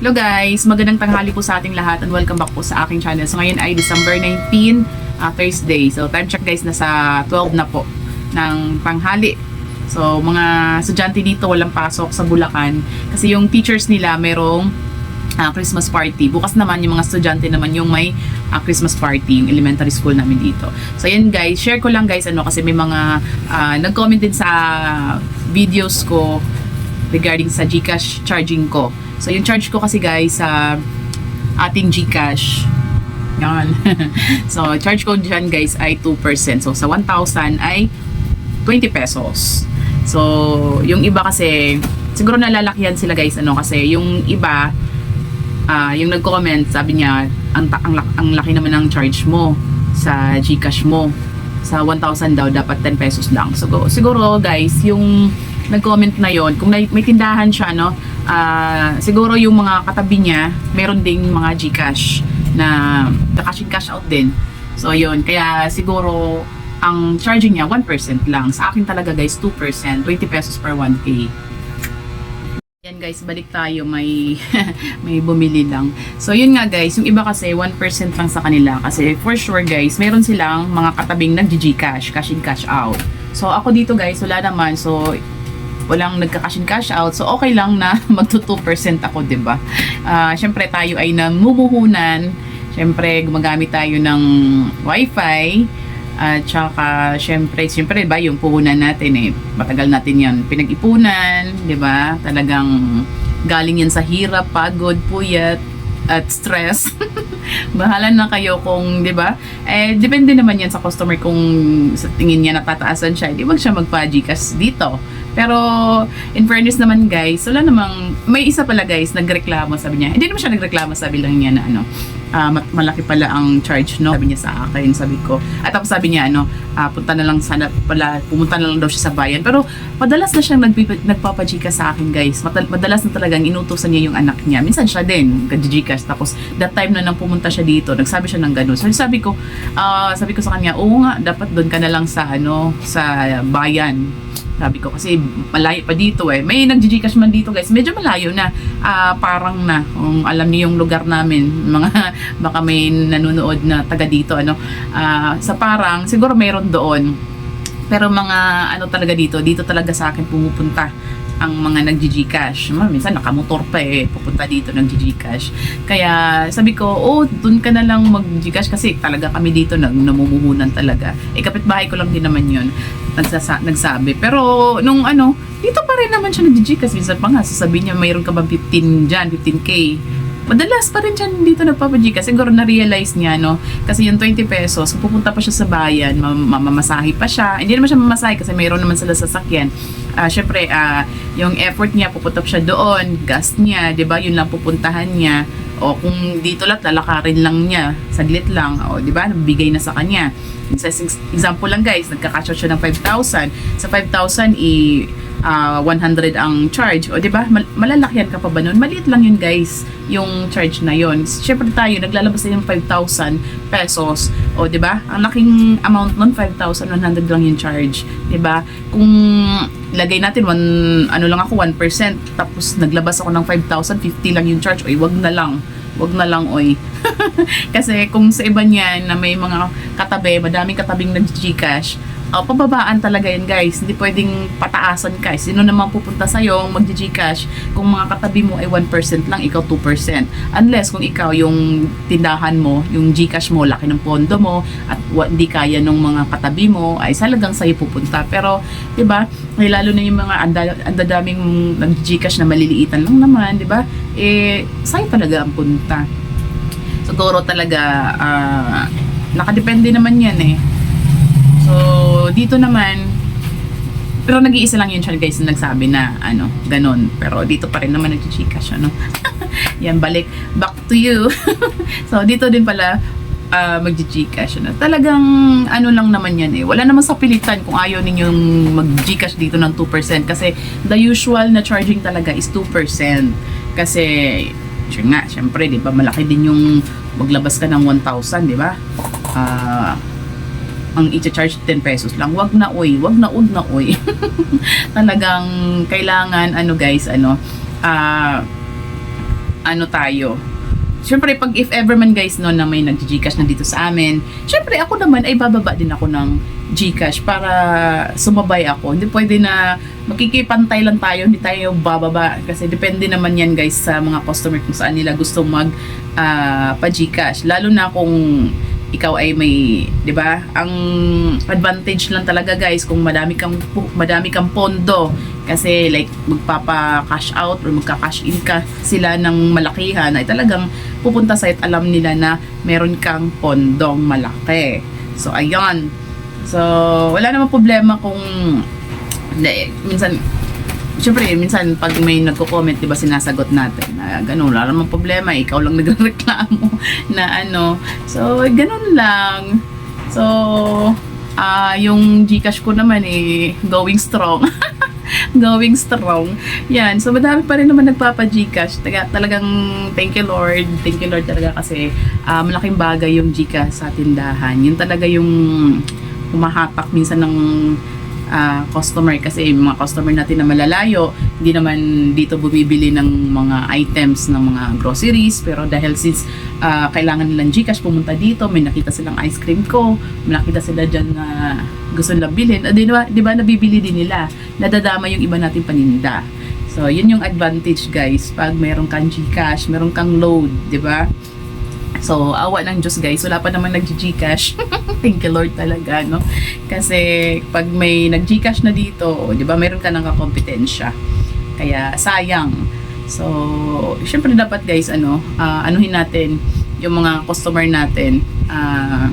Hello guys, magandang tanghali po sa ating lahat and welcome back po sa aking channel. So ngayon ay December 19, ah, Thursday. So time check guys, nasa 12 na po ng tanghali. So mga estudyante dito walang pasok sa Bulacan kasi yung teachers nila merong ah, Christmas party. Bukas naman yung mga estudyante naman yung may ah, Christmas party, yung elementary school namin dito. So yan guys, share ko lang guys ano kasi may mga ah, nag-comment din sa videos ko regarding sa GCash charging ko. So yung charge ko kasi guys sa ating GCash yan. so charge ko dyan guys ay 2%. So sa 1,000 ay 20 pesos. So yung iba kasi siguro nalalakyan sila guys ano kasi yung iba ah yung nag-comment sabi niya ang, ang, ang laki naman ng charge mo sa GCash mo sa 1,000 daw dapat 10 pesos lang so siguro guys yung nag-comment na yon kung may, tindahan siya no ah, siguro yung mga katabi niya meron ding mga GCash na cash in cash out din. So yon kaya siguro ang charging niya 1% lang. Sa akin talaga guys 2% 20 pesos per 1k yan guys, balik tayo, may may bumili lang. So yun nga guys, yung iba kasi 1% lang sa kanila. Kasi for sure guys, meron silang mga katabing nag-GCash, cash in cash out. So ako dito guys, wala naman. So walang nagka-cash in cash out. So okay lang na magto 2% ako, 'di ba? Ah, syempre tayo ay namumuhunan. Syempre gumagamit tayo ng wifi. At saka, syempre, syempre, ba, yung puhunan natin eh, matagal natin yan pinag-ipunan, di ba? Talagang galing yan sa hirap, pagod, puyat, at stress. Bahala na kayo kung, di ba? Eh, depende naman yan sa customer kung sa tingin niya natataasan siya. Di wag siya magpa-Gcash dito. Pero, in fairness naman guys, wala namang, may isa pala guys, nagreklamo, sabi niya. Hindi naman siya nagreklamo, sabi lang niya na ano, ma- malaki pala ang charge, no? Sabi niya sa akin, sabi ko. At tapos sabi niya, ano, ah, punta na lang sana pala, pumunta na lang daw siya sa bayan. Pero, madalas na siyang nagpipa- nagpapajika sa akin, guys. Madalas na talagang inutusan niya yung anak niya. Minsan siya din, nagjijikas. Tapos, that time na nang pumunta siya dito, nagsabi siya ng ganun. So, sabi ko, ah, sabi ko sa kanya, oo nga, dapat doon ka na lang sa, ano, sa bayan. Sabi ko kasi malayo pa dito eh. May nag-Gcash man dito guys. Medyo malayo na. Ah, parang na. Kung alam niyo yung lugar namin. Mga baka may nanonood na taga dito ano. Ah, sa parang siguro mayroon doon. Pero mga ano talaga dito, dito talaga sa akin pumupunta ang mga nag-Gcash. Minsan nakamotor pa eh, pupunta dito nag-Gcash. Kaya sabi ko, oh, dun ka na lang mag-Gcash kasi talaga kami dito nag namumuhunan talaga. Eh, kapitbahay ko lang din naman yun nagsasa- nagsabi. Pero nung ano, dito pa rin naman siya nag-Gcash. Minsan pa nga, sasabihin niya, mayroon ka bang 15 dyan, 15k. Madalas pa rin siya dito nagpapajikas. Siguro na-realize niya, no? Kasi yung 20 pesos, pupunta pa siya sa bayan, mam- mamamasahe pa siya. Hindi naman siya mamasahe kasi mayroon naman sila sasakyan. Ah, Siyempre, ah, yung effort niya, pupunta siya doon, gas niya, di ba? Yun lang pupuntahan niya. O kung dito lang, lalakarin lang niya, saglit lang, o di ba? Bigay na sa kanya. Sa example lang guys, nagka-cash out siya ng 5,000. Sa 5,000, i ah, 100 ang charge. O, di ba? Mal- malalakyan ka pa ba nun? Maliit lang yun, guys, yung charge na yun. Siyempre tayo, naglalabas na yung 5,000 pesos. O, di ba? Ang laking amount nun, 5,100 lang yung charge. Di ba? Kung lagay natin, one, ano lang ako, 1%, tapos naglabas ako ng 5,000, 50 lang yung charge. Oy, wag na lang. Wag na lang, oy. Kasi kung sa iba niyan na may mga katabi, madaming katabing nag-Gcash, uh, pababaan talaga yan guys. Hindi pwedeng pataasan ka. Sino naman pupunta sa'yo mag-Gcash kung mga katabi mo ay 1% lang, ikaw 2%. Unless kung ikaw yung tindahan mo, yung Gcash mo, laki ng pondo mo, at hindi kaya ng mga katabi mo, ay salagang sa'yo pupunta. Pero, di ba, lalo na yung mga anda- andadaming nag-Gcash na maliliitan lang naman, di ba? Eh, sa'yo talaga ang punta siguro talaga ah, nakadepende naman yan eh. So, dito naman pero nag-iisa lang yun siya guys na nagsabi na ano, ganun. Pero dito pa rin naman nag-chika siya, no? yan, balik. Back to you. so, dito din pala uh, mag-gcash na. Talagang ano lang naman yan eh. Wala naman sa pilitan kung ayaw ninyong mag-gcash dito ng 2% kasi the usual na charging talaga is 2%. Kasi yun nga, syempre, di ba, malaki din yung maglabas ka ng 1,000, di ba? Ah, ang i-charge 10 pesos lang. Wag na oy, wag na ud na oy. Talagang kailangan ano guys, ano ah ano tayo. Siyempre, pag if ever man guys no na may nag-Gcash na dito sa amin, siyempre ako naman ay bababa din ako ng Gcash para sumabay ako. Hindi pwede na makikipantay lang tayo, hindi tayo bababa kasi depende naman yan guys sa mga customer kung saan nila gusto mag ah, pa Gcash. Lalo na kung ikaw ay may, 'di ba? Ang advantage lang talaga guys kung madami kang madami kang pondo kasi like magpapa-cash out or magka-cash in ka sila ng malakihan ay talagang pupunta sa at alam nila na meron kang pondong malaki. So ayun. So wala namang problema kung hindi, minsan Siyempre, minsan pag may nagko-comment, 'di ba, sinasagot natin na ganun, wala namang problema, ikaw lang nagrereklamo na ano. So, ganun lang. So, ah yung GCash ko naman eh going strong. going strong. Yan. So, madami pa rin naman nagpapa-Gcash. Taga, talagang thank you Lord. Thank you Lord talaga kasi ah, malaking bagay yung Gcash sa tindahan. Yun talaga yung humahatak minsan ng ah, customer kasi yung mga customer natin na malalayo, hindi naman dito bumibili ng mga items ng mga groceries pero dahil since ah, kailangan nilang Gcash pumunta dito, may nakita silang ice cream ko, may nakita sila dyan na gusto nilang bilhin, ah, di ba, di ba nabibili din nila, nadadama yung iba nating paninda. So, yun yung advantage guys pag meron kang Gcash, meron kang load, di ba? So, awa ng Diyos guys, wala pa naman nag-Gcash. Thank you Lord talaga, no? Kasi pag may nag-Gcash na dito, di ba, meron ka ng kakompetensya. Kaya sayang. So, syempre dapat guys, ano, ah, anuhin natin yung mga customer natin. ah,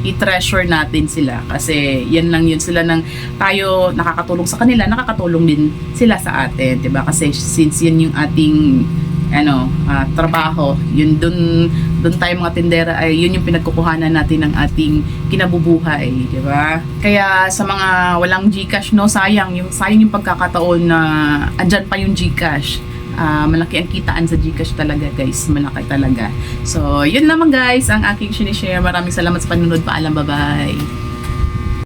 i-treasure natin sila kasi yan lang yun sila nang tayo nakakatulong sa kanila nakakatulong din sila sa atin 'di ba kasi since yun yung ating ano ah, trabaho yun dun dun tayo mga tindera ay yun yung pinagkukuhanan natin ng ating kinabubuhay di ba? Kaya sa mga walang GCash no sayang yung sayang yung pagkakataon na andyan pa yung GCash. Ah, malaki ang kitaan sa Gcash talaga guys. Malaki talaga. So yun naman guys ang aking sinishare. Maraming salamat sa panunod paalam. Bye bye